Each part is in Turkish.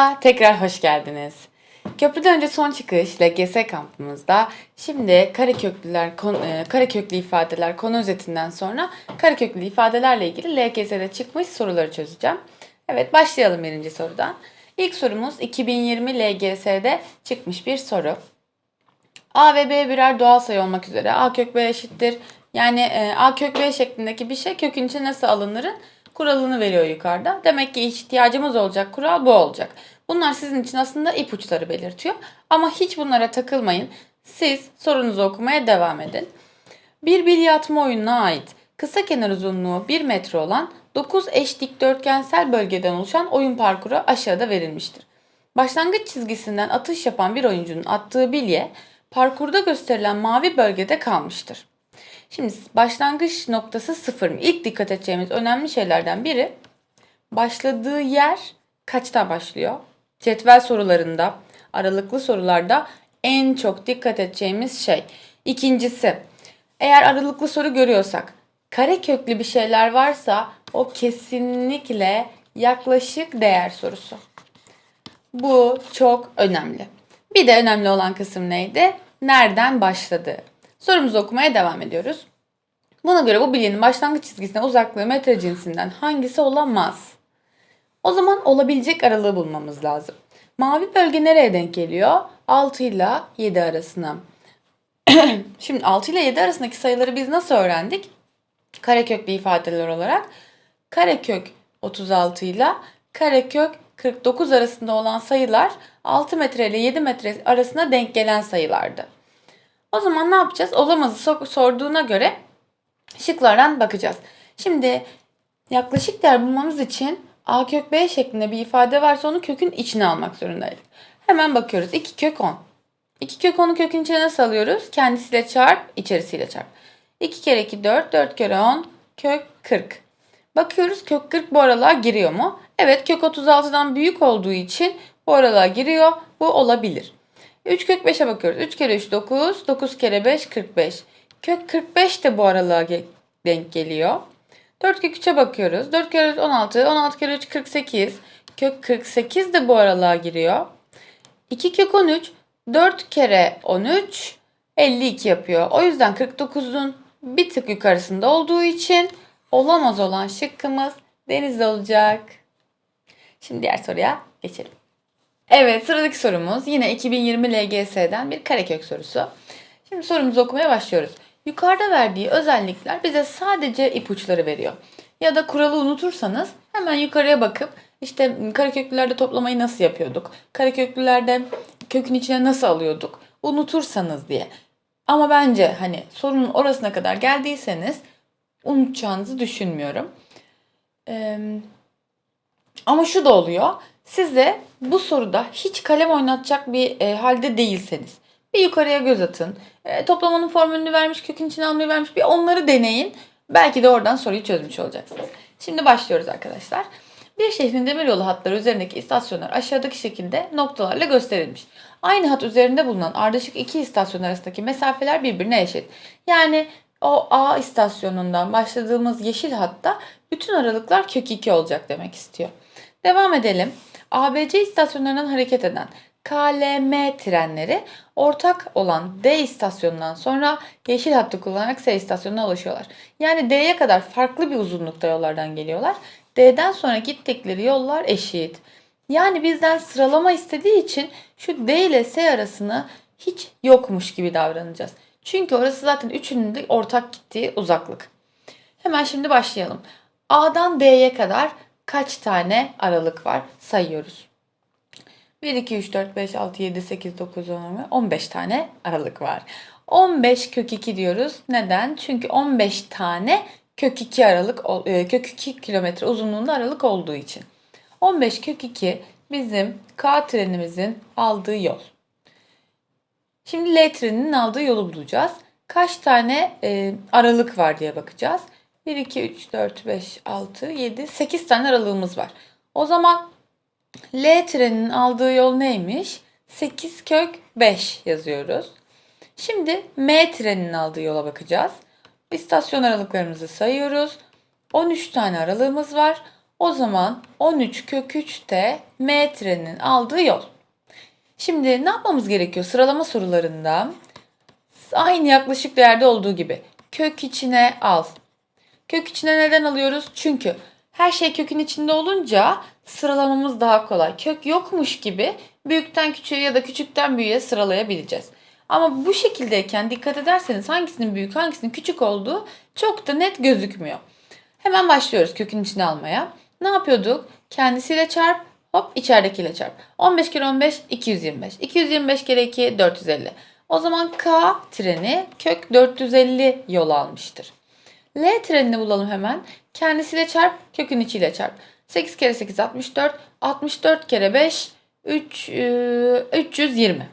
Merhaba, tekrar hoş geldiniz. Köprüden önce son çıkış LGS kampımızda şimdi kareköklüler, kon, e, ifadeler konu özetinden sonra kareköklü ifadelerle ilgili LGS'de çıkmış soruları çözeceğim. Evet, başlayalım birinci sorudan. İlk sorumuz 2020 LGS'de çıkmış bir soru. A ve B birer doğal sayı olmak üzere A kök B eşittir. Yani e, A kök B şeklindeki bir şey kökün içine nasıl alınırın kuralını veriyor yukarıda. Demek ki ihtiyacımız olacak kural bu olacak. Bunlar sizin için aslında ipuçları belirtiyor. Ama hiç bunlara takılmayın. Siz sorunuzu okumaya devam edin. Bir bilye atma oyununa ait kısa kenar uzunluğu 1 metre olan 9 eş dikdörtgensel bölgeden oluşan oyun parkuru aşağıda verilmiştir. Başlangıç çizgisinden atış yapan bir oyuncunun attığı bilye parkurda gösterilen mavi bölgede kalmıştır. Şimdi başlangıç noktası sıfır mı? İlk dikkat edeceğimiz önemli şeylerden biri başladığı yer kaçta başlıyor? Cetvel sorularında, aralıklı sorularda en çok dikkat edeceğimiz şey. İkincisi, eğer aralıklı soru görüyorsak, kare köklü bir şeyler varsa o kesinlikle yaklaşık değer sorusu. Bu çok önemli. Bir de önemli olan kısım neydi? Nereden başladı? Sorumuzu okumaya devam ediyoruz. Buna göre bu bilyenin başlangıç çizgisine uzaklığı metre cinsinden hangisi olamaz? O zaman olabilecek aralığı bulmamız lazım. Mavi bölge nereye denk geliyor? 6 ile 7 arasına. Şimdi 6 ile 7 arasındaki sayıları biz nasıl öğrendik? Kareköklü ifadeler olarak. Karekök 36 ile karekök 49 arasında olan sayılar 6 metre ile 7 metre arasında denk gelen sayılardı. O zaman ne yapacağız? Olamazı so- sorduğuna göre şıklardan bakacağız. Şimdi yaklaşık değer bulmamız için a kök b şeklinde bir ifade varsa onu kökün içine almak zorundayız. Hemen bakıyoruz. 2 kök 10. 2 kök 10'u kökün içine nasıl alıyoruz? Kendisiyle çarp, içerisiyle çarp. 2 kere 2 4, 4 kere 10, kök 40. Bakıyoruz kök 40 bu aralığa giriyor mu? Evet kök 36'dan büyük olduğu için bu aralığa giriyor. Bu olabilir. 3 kök 5'e bakıyoruz. 3 kere 3 9, 9 kere 5 45. Kök 45 de bu aralığa denk geliyor. 4 kök 3'e bakıyoruz. 4 kere 3 16, 16 kere 3 48. Kök 48 de bu aralığa giriyor. 2 kök 13, 4 kere 13 52 yapıyor. O yüzden 49'un bir tık yukarısında olduğu için olamaz olan şıkkımız deniz olacak. Şimdi diğer soruya geçelim. Evet sıradaki sorumuz yine 2020 LGS'den bir karekök sorusu. Şimdi sorumuzu okumaya başlıyoruz. Yukarıda verdiği özellikler bize sadece ipuçları veriyor. Ya da kuralı unutursanız hemen yukarıya bakıp işte kareköklülerde toplamayı nasıl yapıyorduk? Kareköklülerde kökün içine nasıl alıyorduk? Unutursanız diye. Ama bence hani sorunun orasına kadar geldiyseniz unutacağınızı düşünmüyorum. Ee, ama şu da oluyor. Siz de bu soruda hiç kalem oynatacak bir e, halde değilseniz bir yukarıya göz atın. E, toplamanın formülünü vermiş, kökün içine almayı vermiş. Bir onları deneyin. Belki de oradan soruyu çözmüş olacaksınız. Şimdi başlıyoruz arkadaşlar. Bir şehrin demiryolu hatları üzerindeki istasyonlar aşağıdaki şekilde noktalarla gösterilmiş. Aynı hat üzerinde bulunan ardışık iki istasyon arasındaki mesafeler birbirine eşit. Yani o A istasyonundan başladığımız yeşil hatta bütün aralıklar kök 2 olacak demek istiyor. Devam edelim. ABC istasyonlarından hareket eden KLM trenleri ortak olan D istasyonundan sonra yeşil hattı kullanarak S istasyonuna ulaşıyorlar. Yani D'ye kadar farklı bir uzunlukta yollardan geliyorlar. D'den sonra gittikleri yollar eşit. Yani bizden sıralama istediği için şu D ile S arasını hiç yokmuş gibi davranacağız. Çünkü orası zaten üçünün de ortak gittiği uzaklık. Hemen şimdi başlayalım. A'dan D'ye kadar kaç tane aralık var sayıyoruz. 1, 2, 3, 4, 5, 6, 7, 8, 9, 10, 11, 15 tane aralık var. 15 kök 2 diyoruz. Neden? Çünkü 15 tane kök 2 aralık, e, kök 2 kilometre uzunluğunda aralık olduğu için. 15 kök 2 bizim K trenimizin aldığı yol. Şimdi L treninin aldığı yolu bulacağız. Kaç tane e, aralık var diye bakacağız. 1, 2, 3, 4, 5, 6, 7, 8 tane aralığımız var. O zaman L treninin aldığı yol neymiş? 8 kök 5 yazıyoruz. Şimdi M treninin aldığı yola bakacağız. İstasyon aralıklarımızı sayıyoruz. 13 tane aralığımız var. O zaman 13 kök 3 de metrenin aldığı yol. Şimdi ne yapmamız gerekiyor? Sıralama sorularında aynı yaklaşık değerde olduğu gibi kök içine al. Kök içine neden alıyoruz? Çünkü her şey kökün içinde olunca sıralamamız daha kolay. Kök yokmuş gibi büyükten küçüğe ya da küçükten büyüğe sıralayabileceğiz. Ama bu şekildeyken dikkat ederseniz hangisinin büyük hangisinin küçük olduğu çok da net gözükmüyor. Hemen başlıyoruz kökün içine almaya. Ne yapıyorduk? Kendisiyle çarp, hop içeridekiyle çarp. 15 kere 15 225. 225 kere 2 450. O zaman K treni kök 450 yol almıştır. L trenini bulalım hemen. Kendisiyle çarp, kökün içiyle çarp. 8 kere 8 64. 64 kere 5 3 e, 320.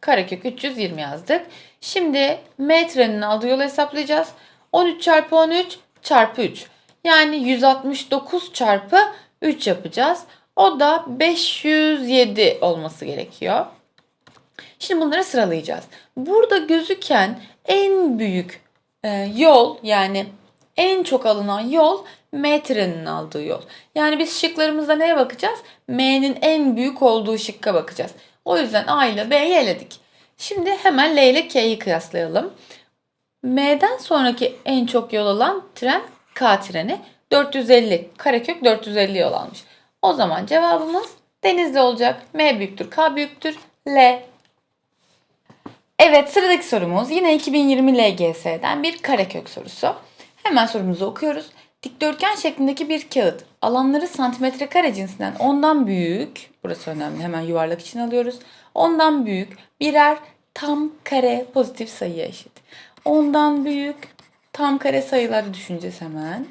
Karekök 320 yazdık. Şimdi M treninin aldığı yolu hesaplayacağız. 13 çarpı 13 çarpı 3. Yani 169 çarpı 3 yapacağız. O da 507 olması gerekiyor. Şimdi bunları sıralayacağız. Burada gözüken en büyük e, yol yani en çok alınan yol M aldığı yol. Yani biz şıklarımızda neye bakacağız? M'nin en büyük olduğu şıkka bakacağız. O yüzden A ile B'yi eledik. Şimdi hemen L ile K'yi kıyaslayalım. M'den sonraki en çok yol alan tren K treni 450. Karekök 450 yol almış. O zaman cevabımız Denizli olacak. M büyüktür, K büyüktür, L. Evet sıradaki sorumuz yine 2020 LGS'den bir karekök sorusu. Hemen sorumuzu okuyoruz. Dikdörtgen şeklindeki bir kağıt alanları santimetre kare cinsinden ondan büyük, burası önemli hemen yuvarlak için alıyoruz. Ondan büyük birer tam kare pozitif sayıya eşit. Ondan büyük tam kare sayıları düşüneceğiz hemen.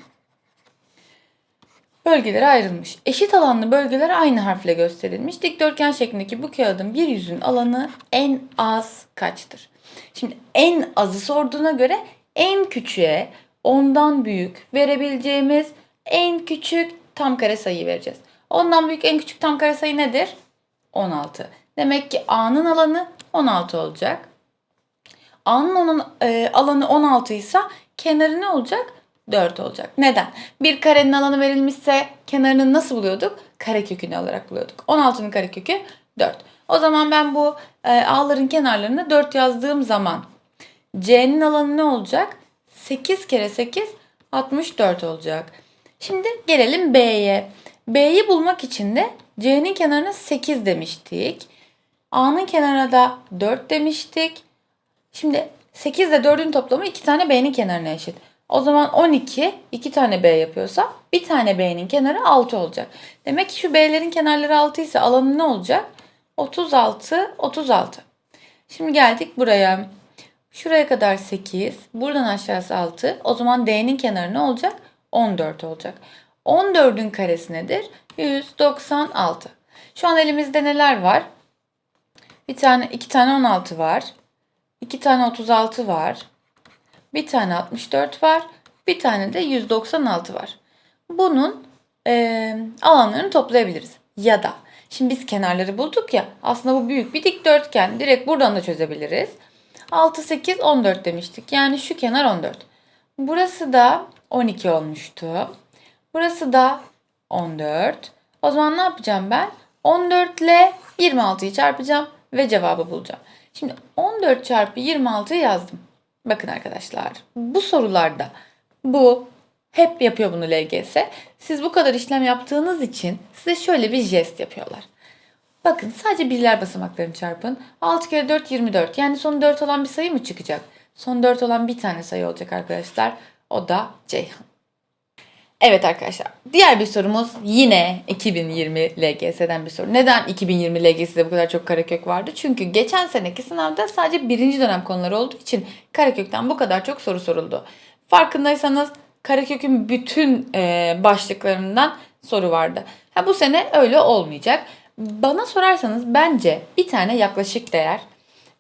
Bölgelere ayrılmış. Eşit alanlı bölgeler aynı harfle gösterilmiş. Dikdörtgen şeklindeki bu kağıdın bir yüzün alanı en az kaçtır? Şimdi en azı sorduğuna göre en küçüğe ondan büyük verebileceğimiz en küçük tam kare sayıyı vereceğiz. Ondan büyük en küçük tam kare sayı nedir? 16. Demek ki A'nın alanı 16 olacak. A'nın onun, e, alanı 16 ise kenarı ne olacak? 4 olacak. Neden? Bir karenin alanı verilmişse kenarını nasıl buluyorduk? Karekökünü alarak buluyorduk. 16'nın karekökü 4. O zaman ben bu e, A'ların kenarlarını 4 yazdığım zaman C'nin alanı ne olacak? 8 kere 8 64 olacak. Şimdi gelelim B'ye. B'yi bulmak için de C'nin kenarına 8 demiştik. A'nın kenarına da 4 demiştik. Şimdi 8 ile 4'ün toplamı 2 tane B'nin kenarına eşit. O zaman 12 2 tane B yapıyorsa bir tane B'nin kenarı 6 olacak. Demek ki şu B'lerin kenarları 6 ise alanı ne olacak? 36 36. Şimdi geldik buraya. Şuraya kadar 8. Buradan aşağısı 6. O zaman D'nin kenarı ne olacak? 14 olacak. 14'ün karesi nedir? 196. Şu an elimizde neler var? Bir tane, iki tane 16 var. iki tane 36 var. Bir tane 64 var. Bir tane de 196 var. Bunun e, alanlarını toplayabiliriz. Ya da şimdi biz kenarları bulduk ya aslında bu büyük bir dikdörtgen. Direkt buradan da çözebiliriz. 6, 8, 14 demiştik. Yani şu kenar 14. Burası da 12 olmuştu. Burası da 14. O zaman ne yapacağım ben? 14 ile 26'yı çarpacağım ve cevabı bulacağım. Şimdi 14 çarpı 26'yı yazdım. Bakın arkadaşlar bu sorularda bu hep yapıyor bunu LGS. Siz bu kadar işlem yaptığınız için size şöyle bir jest yapıyorlar. Bakın sadece birler basamaklarını çarpın. 6 kere 4 24. Yani son 4 olan bir sayı mı çıkacak? Son 4 olan bir tane sayı olacak arkadaşlar. O da Ceyhan. Evet arkadaşlar. Diğer bir sorumuz yine 2020 LGS'den bir soru. Neden 2020 LGS'de bu kadar çok karekök vardı? Çünkü geçen seneki sınavda sadece birinci dönem konuları olduğu için karekökten bu kadar çok soru soruldu. Farkındaysanız karekökün bütün e, başlıklarından soru vardı. Ha, bu sene öyle olmayacak. Bana sorarsanız bence bir tane yaklaşık değer,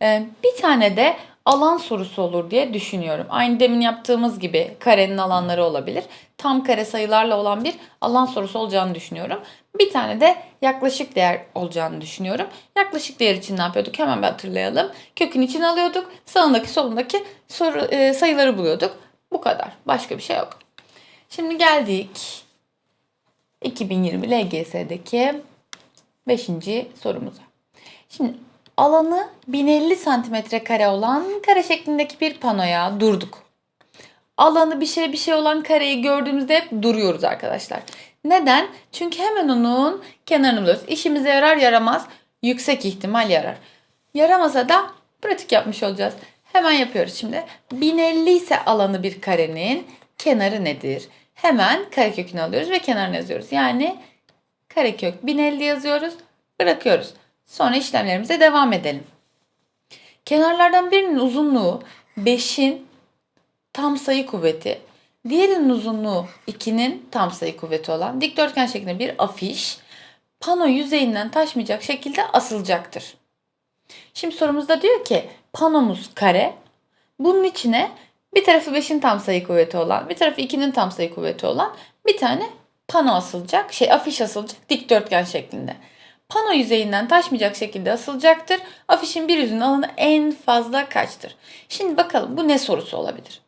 e, bir tane de alan sorusu olur diye düşünüyorum. Aynı demin yaptığımız gibi karenin alanları olabilir. Tam kare sayılarla olan bir alan sorusu olacağını düşünüyorum. Bir tane de yaklaşık değer olacağını düşünüyorum. Yaklaşık değer için ne yapıyorduk? Hemen bir hatırlayalım. Kökün içine alıyorduk. Sağındaki solundaki soru, e, sayıları buluyorduk. Bu kadar. Başka bir şey yok. Şimdi geldik 2020 LGS'deki 5. sorumuza. Şimdi alanı 1050 santimetre kare olan kare şeklindeki bir panoya durduk. Alanı bir şey bir şey olan kareyi gördüğümüzde hep duruyoruz arkadaşlar. Neden? Çünkü hemen onun kenarını buluyoruz. İşimize yarar yaramaz yüksek ihtimal yarar. Yaramasa da pratik yapmış olacağız. Hemen yapıyoruz şimdi. 1050 ise alanı bir karenin kenarı nedir? Hemen karekökünü alıyoruz ve kenarını yazıyoruz. Yani karekök 1050 yazıyoruz. Bırakıyoruz. Sonra işlemlerimize devam edelim. Kenarlardan birinin uzunluğu 5'in tam sayı kuvveti, diğerinin uzunluğu 2'nin tam sayı kuvveti olan dikdörtgen şeklinde bir afiş pano yüzeyinden taşmayacak şekilde asılacaktır. Şimdi sorumuzda diyor ki panomuz kare. Bunun içine bir tarafı 5'in tam sayı kuvveti olan, bir tarafı 2'nin tam sayı kuvveti olan bir tane pano asılacak. Şey afiş asılacak dikdörtgen şeklinde. Pano yüzeyinden taşmayacak şekilde asılacaktır. Afişin bir yüzünün alanı en fazla kaçtır? Şimdi bakalım bu ne sorusu olabilir?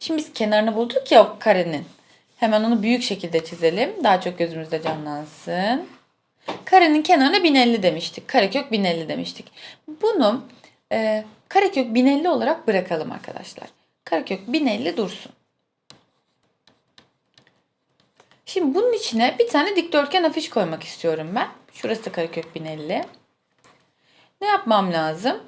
Şimdi biz kenarını bulduk ya o karenin. Hemen onu büyük şekilde çizelim. Daha çok gözümüzde canlansın. Karenin kenarına 1050 demiştik. Karekök 1050 demiştik. Bunu e, karekök 1050 olarak bırakalım arkadaşlar. Karekök 1050 dursun. Şimdi bunun içine bir tane dikdörtgen afiş koymak istiyorum ben. Şurası karekök 1050. Ne yapmam lazım?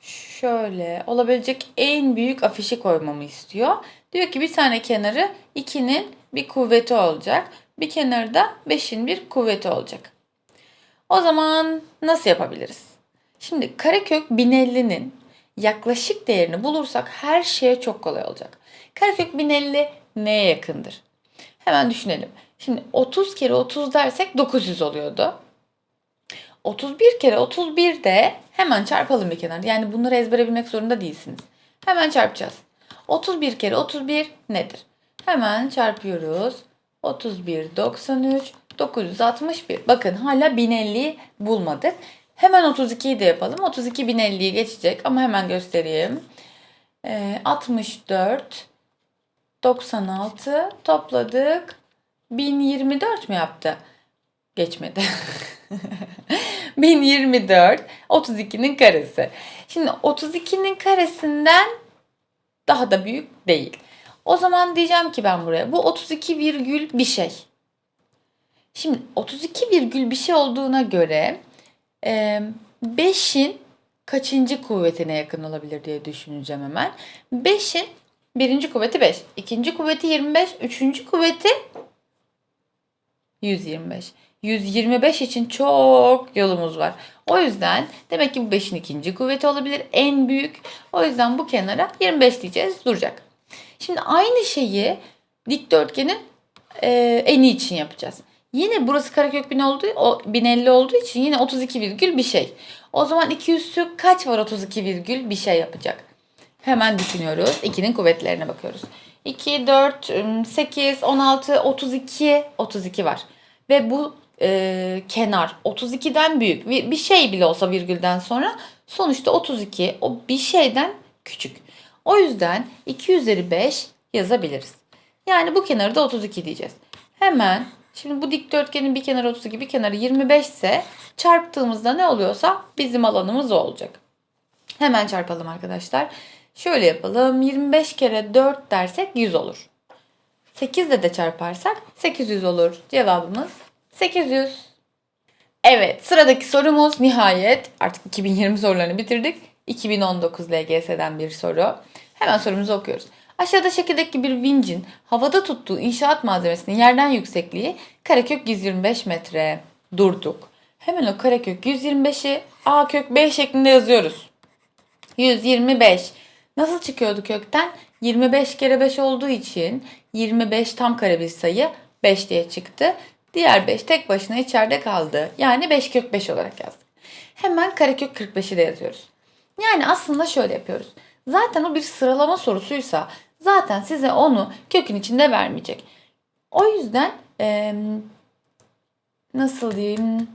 Şöyle olabilecek en büyük afişi koymamı istiyor. Diyor ki bir tane kenarı 2'nin bir kuvveti olacak. Bir kenarı da 5'in bir kuvveti olacak. O zaman nasıl yapabiliriz? Şimdi karekök 1050'nin yaklaşık değerini bulursak her şeye çok kolay olacak. Karekök 1050 neye yakındır? Hemen düşünelim. Şimdi 30 kere 30 dersek 900 oluyordu. 31 kere 31 de hemen çarpalım bir kenar. Yani bunları ezbere bilmek zorunda değilsiniz. Hemen çarpacağız. 31 kere 31 nedir? Hemen çarpıyoruz. 31, 93, 961. Bakın hala 1050'yi bulmadık. Hemen 32'yi de yapalım. 32 1050'yi geçecek ama hemen göstereyim. Ee, 64, 96 topladık. 1024 mi yaptı? Geçmedi. 1024 32'nin karesi. Şimdi 32'nin karesinden daha da büyük değil. O zaman diyeceğim ki ben buraya bu 32 virgül bir şey. Şimdi 32 virgül bir şey olduğuna göre 5'in kaçıncı kuvvetine yakın olabilir diye düşüneceğim hemen. 5'in birinci kuvveti 5, ikinci kuvveti 25, üçüncü kuvveti 125. 125 için çok yolumuz var. O yüzden demek ki bu 5'in ikinci kuvveti olabilir. En büyük. O yüzden bu kenara 25 diyeceğiz. Duracak. Şimdi aynı şeyi dikdörtgenin e, eni için yapacağız. Yine burası karekök 1000 olduğu, o 1050 olduğu için yine 32 virgül bir şey. O zaman 2 üssü kaç var 32 virgül bir şey yapacak? Hemen düşünüyoruz. 2'nin kuvvetlerine bakıyoruz. 2, 4, 8, 16, 32, 32 var. Ve bu e, kenar 32'den büyük. Bir, şey bile olsa virgülden sonra sonuçta 32 o bir şeyden küçük. O yüzden 2 üzeri 5 yazabiliriz. Yani bu kenarı da 32 diyeceğiz. Hemen şimdi bu dikdörtgenin bir kenarı 32 bir kenarı 25 ise çarptığımızda ne oluyorsa bizim alanımız o olacak. Hemen çarpalım arkadaşlar. Şöyle yapalım. 25 kere 4 dersek 100 olur. 8 ile de çarparsak 800 olur. Cevabımız 800. Evet sıradaki sorumuz nihayet artık 2020 sorularını bitirdik. 2019 LGS'den bir soru. Hemen sorumuzu okuyoruz. Aşağıda şekildeki bir vincin havada tuttuğu inşaat malzemesinin yerden yüksekliği karekök 125 metre. Durduk. Hemen o karekök 125'i a kök b şeklinde yazıyoruz. 125. Nasıl çıkıyordu kökten? 25 kere 5 olduğu için 25 tam kare bir sayı 5 diye çıktı. Diğer 5 tek başına içeride kaldı. Yani 5 kök 5 olarak yazdık. Hemen karekök 45'i de yazıyoruz. Yani aslında şöyle yapıyoruz. Zaten o bir sıralama sorusuysa zaten size onu kökün içinde vermeyecek. O yüzden ee, nasıl diyeyim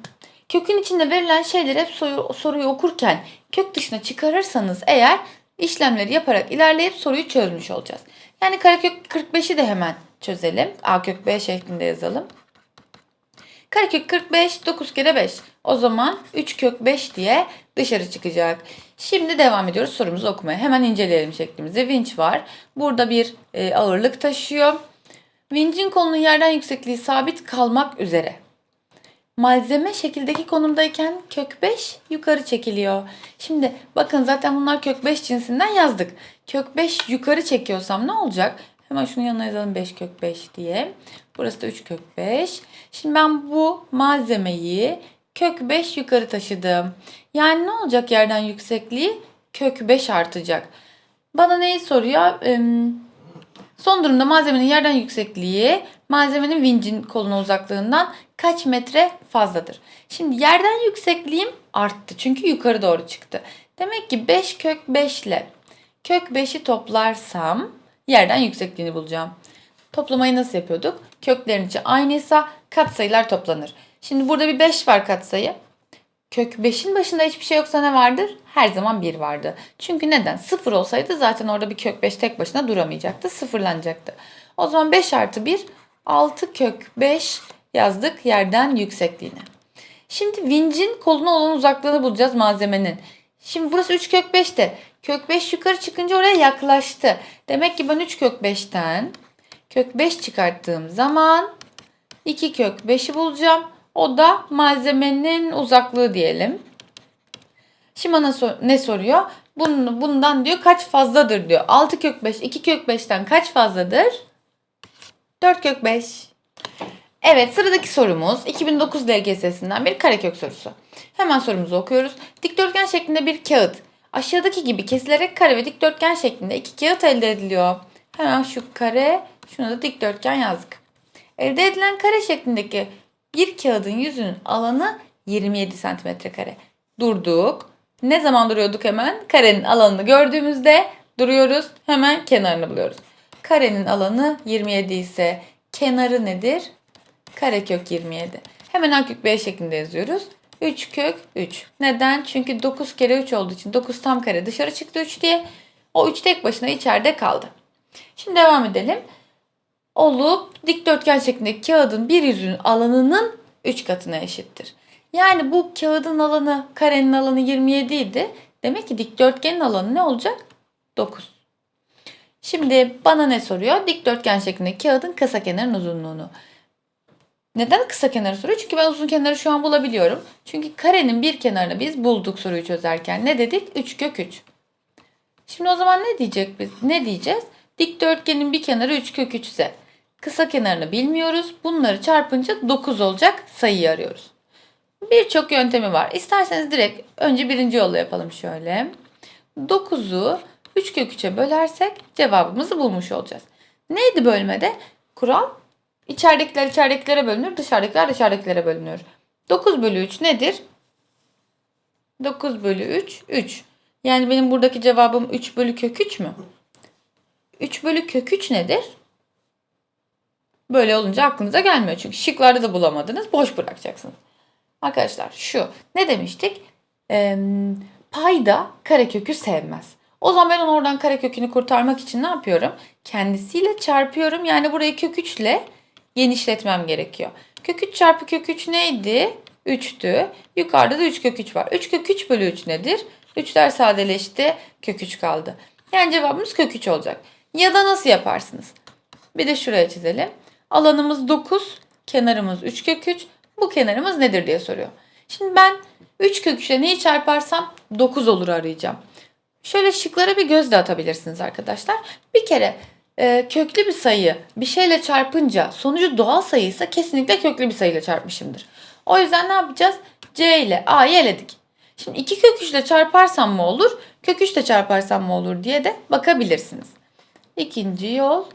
kökün içinde verilen şeyleri hep soru, soruyu okurken kök dışına çıkarırsanız eğer işlemleri yaparak ilerleyip soruyu çözmüş olacağız. Yani karekök 45'i de hemen çözelim. A kök B şeklinde yazalım. Karekök 45 9 kere 5. O zaman 3 kök 5 diye dışarı çıkacak. Şimdi devam ediyoruz sorumuzu okumaya. Hemen inceleyelim şeklimizi. Vinç var. Burada bir e, ağırlık taşıyor. Vincin kolunun yerden yüksekliği sabit kalmak üzere. Malzeme şekildeki konumdayken kök 5 yukarı çekiliyor. Şimdi bakın zaten bunlar kök 5 cinsinden yazdık. Kök 5 yukarı çekiyorsam ne olacak? Hemen şunun yanına yazalım 5 kök 5 diye. Burası da 3 kök 5. Şimdi ben bu malzemeyi kök 5 yukarı taşıdım. Yani ne olacak yerden yüksekliği? Kök 5 artacak. Bana neyi soruyor? Son durumda malzemenin yerden yüksekliği malzemenin vincin koluna uzaklığından kaç metre fazladır? Şimdi yerden yüksekliğim arttı çünkü yukarı doğru çıktı. Demek ki 5 kök 5 ile kök 5'i toplarsam yerden yüksekliğini bulacağım. Toplamayı nasıl yapıyorduk? Köklerin içi aynıysa katsayılar toplanır. Şimdi burada bir 5 var katsayı. Kök 5'in başında hiçbir şey yoksa ne vardır? Her zaman 1 vardı. Çünkü neden? 0 olsaydı zaten orada bir kök 5 tek başına duramayacaktı. Sıfırlanacaktı. O zaman 5 artı 1 6 kök 5 yazdık yerden yüksekliğine. Şimdi vincin koluna olan uzaklığını bulacağız malzemenin. Şimdi burası 3 kök 5'te. Kök 5 yukarı çıkınca oraya yaklaştı. Demek ki ben 3 kök 5'ten kök 5 çıkarttığım zaman 2 kök 5'i bulacağım. O da malzemenin uzaklığı diyelim. Şimdi bana ne soruyor? Bunun, bundan diyor kaç fazladır diyor. 6 kök 5, 2 kök 5'ten kaç fazladır? 4 kök 5. Evet sıradaki sorumuz 2009 LGS'sinden bir karekök sorusu. Hemen sorumuzu okuyoruz. Dikdörtgen şeklinde bir kağıt. Aşağıdaki gibi kesilerek kare ve dikdörtgen şeklinde iki kağıt elde ediliyor. Hemen şu kare, şunu da dikdörtgen yazdık. Elde edilen kare şeklindeki bir kağıdın yüzünün alanı 27 santimetre kare. Durduk. Ne zaman duruyorduk hemen? Karenin alanını gördüğümüzde duruyoruz. Hemen kenarını buluyoruz. Karenin alanı 27 ise kenarı nedir? Karekök 27. Hemen a kök b şeklinde yazıyoruz. 3 kök 3. Neden? Çünkü 9 kere 3 olduğu için 9 tam kare dışarı çıktı 3 diye. O 3 tek başına içeride kaldı. Şimdi devam edelim olup dikdörtgen şeklindeki kağıdın bir yüzünün alanının 3 katına eşittir. Yani bu kağıdın alanı, karenin alanı 27 idi. Demek ki dikdörtgenin alanı ne olacak? 9. Şimdi bana ne soruyor? Dikdörtgen şeklindeki kağıdın kısa kenarın uzunluğunu. Neden kısa kenarı soruyor? Çünkü ben uzun kenarı şu an bulabiliyorum. Çünkü karenin bir kenarını biz bulduk soruyu çözerken. Ne dedik? 3 kök 3. Şimdi o zaman ne diyecek biz? Ne diyeceğiz? Dikdörtgenin bir kenarı 3 kök 3 ise kısa kenarını bilmiyoruz. Bunları çarpınca 9 olacak sayıyı arıyoruz. Birçok yöntemi var. İsterseniz direkt önce birinci yolla yapalım şöyle. 9'u 3 kök 3'e bölersek cevabımızı bulmuş olacağız. Neydi bölmede? Kural içeridekiler içeridekilere bölünür, dışarıdakiler dışarıdakilere bölünür. 9 bölü 3 nedir? 9 bölü 3, 3. Yani benim buradaki cevabım 3 bölü kök 3 mü? 3 bölü kök 3 nedir? Böyle olunca aklınıza gelmiyor. Çünkü şıklarda da bulamadınız. Boş bırakacaksınız. Arkadaşlar şu ne demiştik? Ee, payda karekökü sevmez. O zaman ben onu oradan karekökünü kurtarmak için ne yapıyorum? Kendisiyle çarpıyorum. Yani burayı kök 3 ile genişletmem gerekiyor. Kök 3 çarpı kök 3 neydi? 3'tü. Yukarıda da 3 kök 3 var. 3 kök 3 bölü 3 nedir? 3'ler sadeleşti. Kök 3 kaldı. Yani cevabımız kök 3 olacak. Ya da nasıl yaparsınız? Bir de şuraya çizelim. Alanımız 9, kenarımız 3 kök 3. Bu kenarımız nedir diye soruyor. Şimdi ben 3 kök 3 ile neyi çarparsam 9 olur arayacağım. Şöyle şıklara bir göz de atabilirsiniz arkadaşlar. Bir kere e, köklü bir sayı bir şeyle çarpınca sonucu doğal sayıysa kesinlikle köklü bir sayıyla çarpmışımdır. O yüzden ne yapacağız? C ile A'yı eledik. Şimdi 2 kök 3 ile çarparsam mı olur? Kök 3 ile çarparsam mı olur diye de bakabilirsiniz. İkinci yol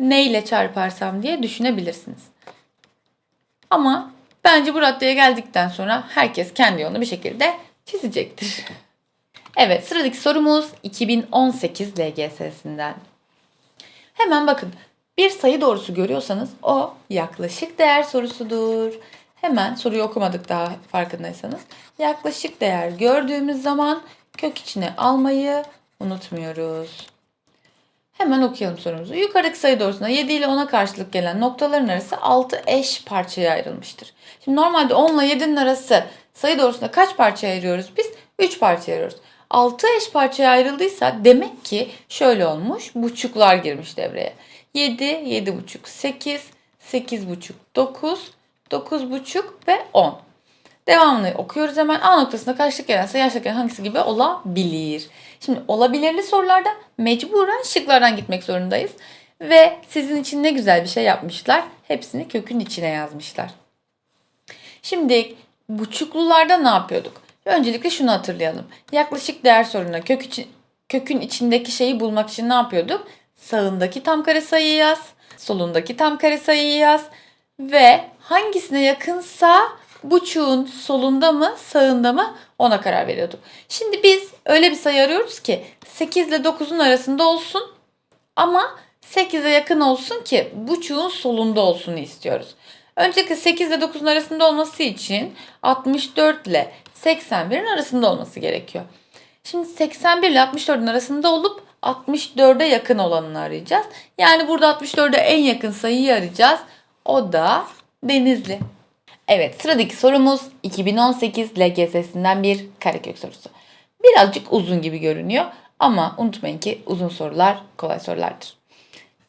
ne ile çarparsam diye düşünebilirsiniz. Ama bence bu raddeye geldikten sonra herkes kendi yolunu bir şekilde çizecektir. Evet sıradaki sorumuz 2018 LGS'sinden. Hemen bakın bir sayı doğrusu görüyorsanız o yaklaşık değer sorusudur. Hemen soruyu okumadık daha farkındaysanız. Yaklaşık değer gördüğümüz zaman kök içine almayı unutmuyoruz. Hemen okuyalım sorumuzu. Yukarıdaki sayı doğrusunda 7 ile 10'a karşılık gelen noktaların arası 6 eş parçaya ayrılmıştır. Şimdi normalde 10 ile 7'nin arası sayı doğrusunda kaç parçaya ayırıyoruz biz? 3 parçaya ayırıyoruz. 6 eş parçaya ayrıldıysa demek ki şöyle olmuş. Buçuklar girmiş devreye. 7, 7,5, 8, 8,5, 9, 9,5 ve 10. Devamını okuyoruz hemen. A noktasında karşılık gelen aşağıdaki hangisi gibi olabilir? Şimdi olabilirli sorularda mecburen şıklardan gitmek zorundayız. Ve sizin için ne güzel bir şey yapmışlar. Hepsini kökün içine yazmışlar. Şimdi buçuklularda ne yapıyorduk? Öncelikle şunu hatırlayalım. Yaklaşık değer sorununa kök için, kökün içindeki şeyi bulmak için ne yapıyorduk? Sağındaki tam kare sayıyı yaz, solundaki tam kare sayıyı yaz ve hangisine yakınsa buçuğun solunda mı sağında mı ona karar veriyorduk. Şimdi biz öyle bir sayı arıyoruz ki 8 ile 9'un arasında olsun ama 8'e yakın olsun ki buçuğun solunda olsun istiyoruz. Öncelikle 8 ile 9'un arasında olması için 64 ile 81'in arasında olması gerekiyor. Şimdi 81 ile 64'ün arasında olup 64'e yakın olanını arayacağız. Yani burada 64'e en yakın sayıyı arayacağız. O da Denizli. Evet sıradaki sorumuz 2018 LGS'sinden bir karekök sorusu. Birazcık uzun gibi görünüyor ama unutmayın ki uzun sorular kolay sorulardır.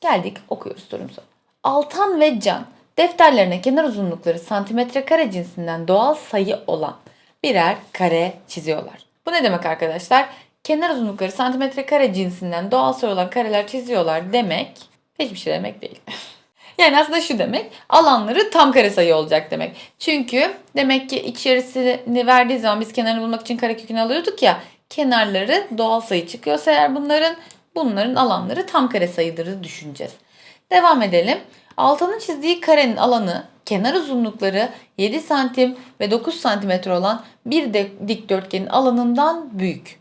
Geldik okuyoruz sorumuzu. Altan ve Can defterlerine kenar uzunlukları santimetre kare cinsinden doğal sayı olan birer kare çiziyorlar. Bu ne demek arkadaşlar? Kenar uzunlukları santimetre kare cinsinden doğal sayı olan kareler çiziyorlar demek hiçbir şey demek değil. Yani aslında şu demek alanları tam kare sayı olacak demek. Çünkü demek ki içerisini verdiği zaman biz kenarını bulmak için karekökünü alıyorduk ya kenarları doğal sayı çıkıyorsa eğer bunların bunların alanları tam kare sayıdır düşüneceğiz. Devam edelim. Altanın çizdiği karenin alanı kenar uzunlukları 7 santim ve 9 santimetre olan bir de dikdörtgenin alanından büyük.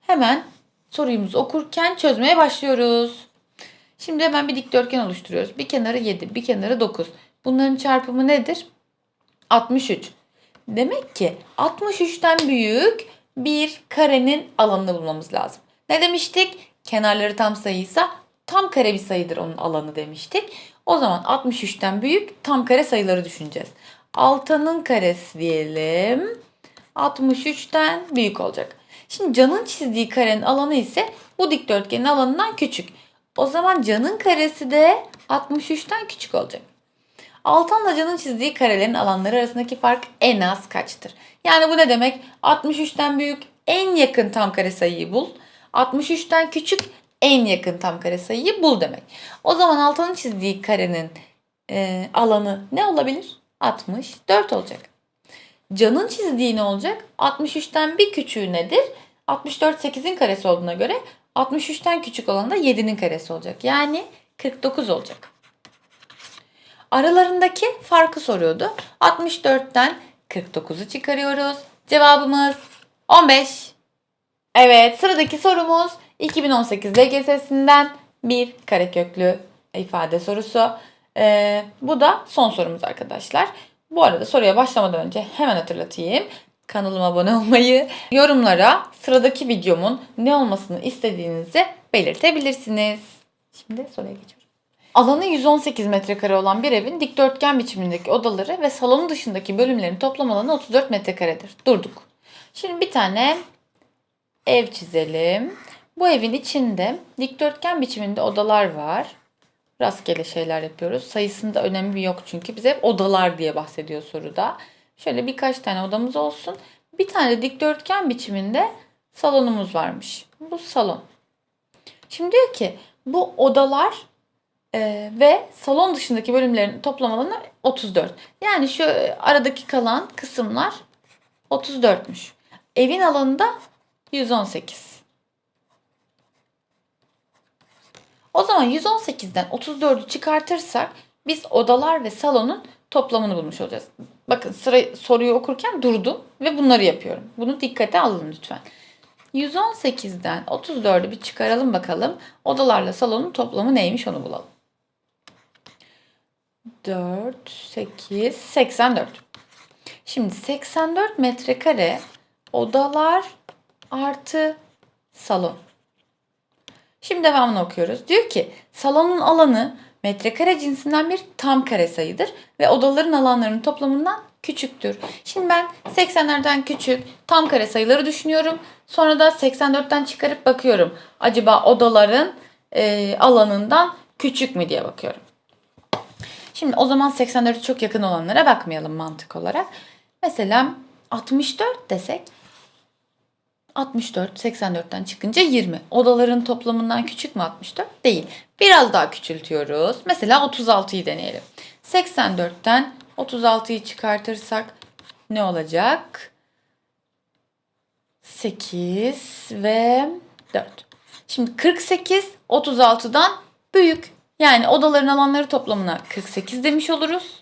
Hemen sorumuzu okurken çözmeye başlıyoruz. Şimdi hemen bir dikdörtgen oluşturuyoruz. Bir kenarı 7, bir kenarı 9. Bunların çarpımı nedir? 63. Demek ki 63'ten büyük bir karenin alanını bulmamız lazım. Ne demiştik? Kenarları tam sayıysa tam kare bir sayıdır onun alanı demiştik. O zaman 63'ten büyük tam kare sayıları düşüneceğiz. 6'nın karesi diyelim. 63'ten büyük olacak. Şimdi canın çizdiği karenin alanı ise bu dikdörtgenin alanından küçük. O zaman canın karesi de 63'ten küçük olacak. Altanla canın çizdiği karelerin alanları arasındaki fark en az kaçtır? Yani bu ne demek? 63'ten büyük en yakın tam kare sayıyı bul. 63'ten küçük en yakın tam kare sayıyı bul demek. O zaman Altan'ın çizdiği karenin e, alanı ne olabilir? 64 olacak. Can'ın çizdiği ne olacak? 63'ten bir küçüğü nedir? 64 8'in karesi olduğuna göre 63'ten küçük olan da 7'nin karesi olacak. Yani 49 olacak. Aralarındaki farkı soruyordu. 64'ten 49'u çıkarıyoruz. Cevabımız 15. Evet sıradaki sorumuz 2018 LGS'sinden bir kareköklü ifade sorusu. Ee, bu da son sorumuz arkadaşlar. Bu arada soruya başlamadan önce hemen hatırlatayım. Kanalıma abone olmayı, yorumlara sıradaki videomun ne olmasını istediğinizi belirtebilirsiniz. Şimdi soruya geçiyorum. Alanı 118 metrekare olan bir evin dikdörtgen biçimindeki odaları ve salonun dışındaki bölümlerin toplam alanı 34 metrekaredir. Durduk. Şimdi bir tane ev çizelim. Bu evin içinde dikdörtgen biçiminde odalar var. Rastgele şeyler yapıyoruz. Sayısında önemi yok çünkü bize hep odalar diye bahsediyor soruda. Şöyle birkaç tane odamız olsun. Bir tane dikdörtgen biçiminde salonumuz varmış. Bu salon. Şimdi diyor ki bu odalar e, ve salon dışındaki bölümlerin toplam alanı 34. Yani şu aradaki kalan kısımlar 34'müş. Evin alanı da 118. O zaman 118'den 34'ü çıkartırsak biz odalar ve salonun toplamını bulmuş olacağız. Bakın sıra soruyu okurken durdum ve bunları yapıyorum. Bunu dikkate alın lütfen. 118'den 34'ü bir çıkaralım bakalım. Odalarla salonun toplamı neymiş onu bulalım. 4, 8, 84. Şimdi 84 metrekare odalar artı salon. Şimdi devamını okuyoruz. Diyor ki salonun alanı metrekare cinsinden bir tam kare sayıdır ve odaların alanlarının toplamından küçüktür. Şimdi ben 80'lerden küçük tam kare sayıları düşünüyorum. Sonra da 84'ten çıkarıp bakıyorum. Acaba odaların e, alanından küçük mü diye bakıyorum. Şimdi o zaman 84'e çok yakın olanlara bakmayalım mantık olarak. Mesela 64 desek 64 84'ten çıkınca 20. Odaların toplamından küçük mü 64? Değil. Biraz daha küçültüyoruz. Mesela 36'yı deneyelim. 84'ten 36'yı çıkartırsak ne olacak? 8 ve 4. Şimdi 48 36'dan büyük. Yani odaların alanları toplamına 48 demiş oluruz.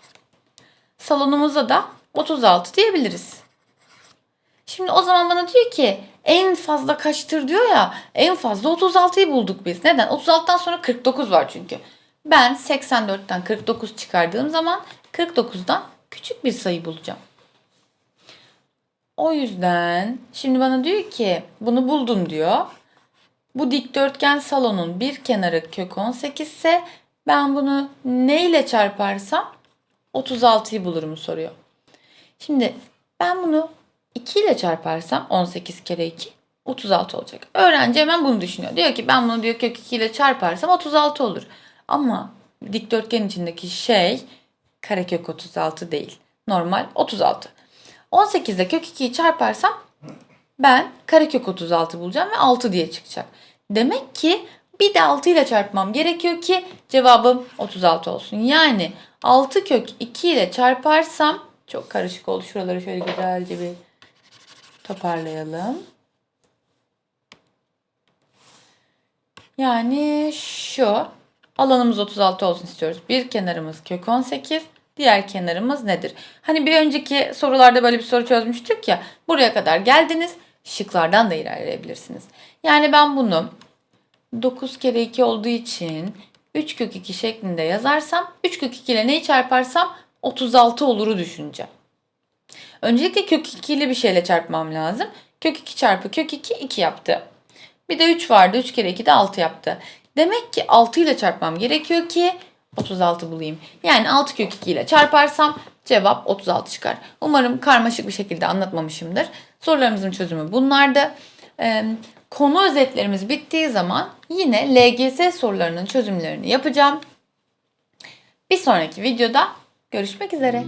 Salonumuza da 36 diyebiliriz. Şimdi o zaman bana diyor ki en fazla kaçtır diyor ya. En fazla 36'yı bulduk biz. Neden? 36'dan sonra 49 var çünkü. Ben 84'ten 49 çıkardığım zaman 49'dan küçük bir sayı bulacağım. O yüzden şimdi bana diyor ki bunu buldum diyor. Bu dikdörtgen salonun bir kenarı kök 18 ise ben bunu ne ile çarparsam 36'yı bulurum soruyor. Şimdi ben bunu 2 ile çarparsam 18 kere 2 36 olacak. Öğrenci hemen bunu düşünüyor. Diyor ki ben bunu diyor kök 2 ile çarparsam 36 olur. Ama dikdörtgen içindeki şey karekök 36 değil. Normal 36. 18 ile kök 2'yi çarparsam ben karekök 36 bulacağım ve 6 diye çıkacak. Demek ki bir de 6 ile çarpmam gerekiyor ki cevabım 36 olsun. Yani 6 kök 2 ile çarparsam çok karışık oldu. Şuraları şöyle güzelce bir toparlayalım. Yani şu alanımız 36 olsun istiyoruz. Bir kenarımız kök 18, diğer kenarımız nedir? Hani bir önceki sorularda böyle bir soru çözmüştük ya. Buraya kadar geldiniz. Şıklardan da ilerleyebilirsiniz. Yani ben bunu 9 kere 2 olduğu için 3 kök 2 şeklinde yazarsam 3 kök 2 ile neyi çarparsam 36 oluru düşüneceğim. Öncelikle kök 2 ile bir şeyle çarpmam lazım. Kök 2 çarpı kök 2 2 yaptı. Bir de 3 vardı. 3 kere 2 de 6 yaptı. Demek ki 6 ile çarpmam gerekiyor ki 36 bulayım. Yani 6 kök 2 ile çarparsam cevap 36 çıkar. Umarım karmaşık bir şekilde anlatmamışımdır. Sorularımızın çözümü bunlardı. Ee, konu özetlerimiz bittiği zaman yine LGS sorularının çözümlerini yapacağım. Bir sonraki videoda görüşmek üzere.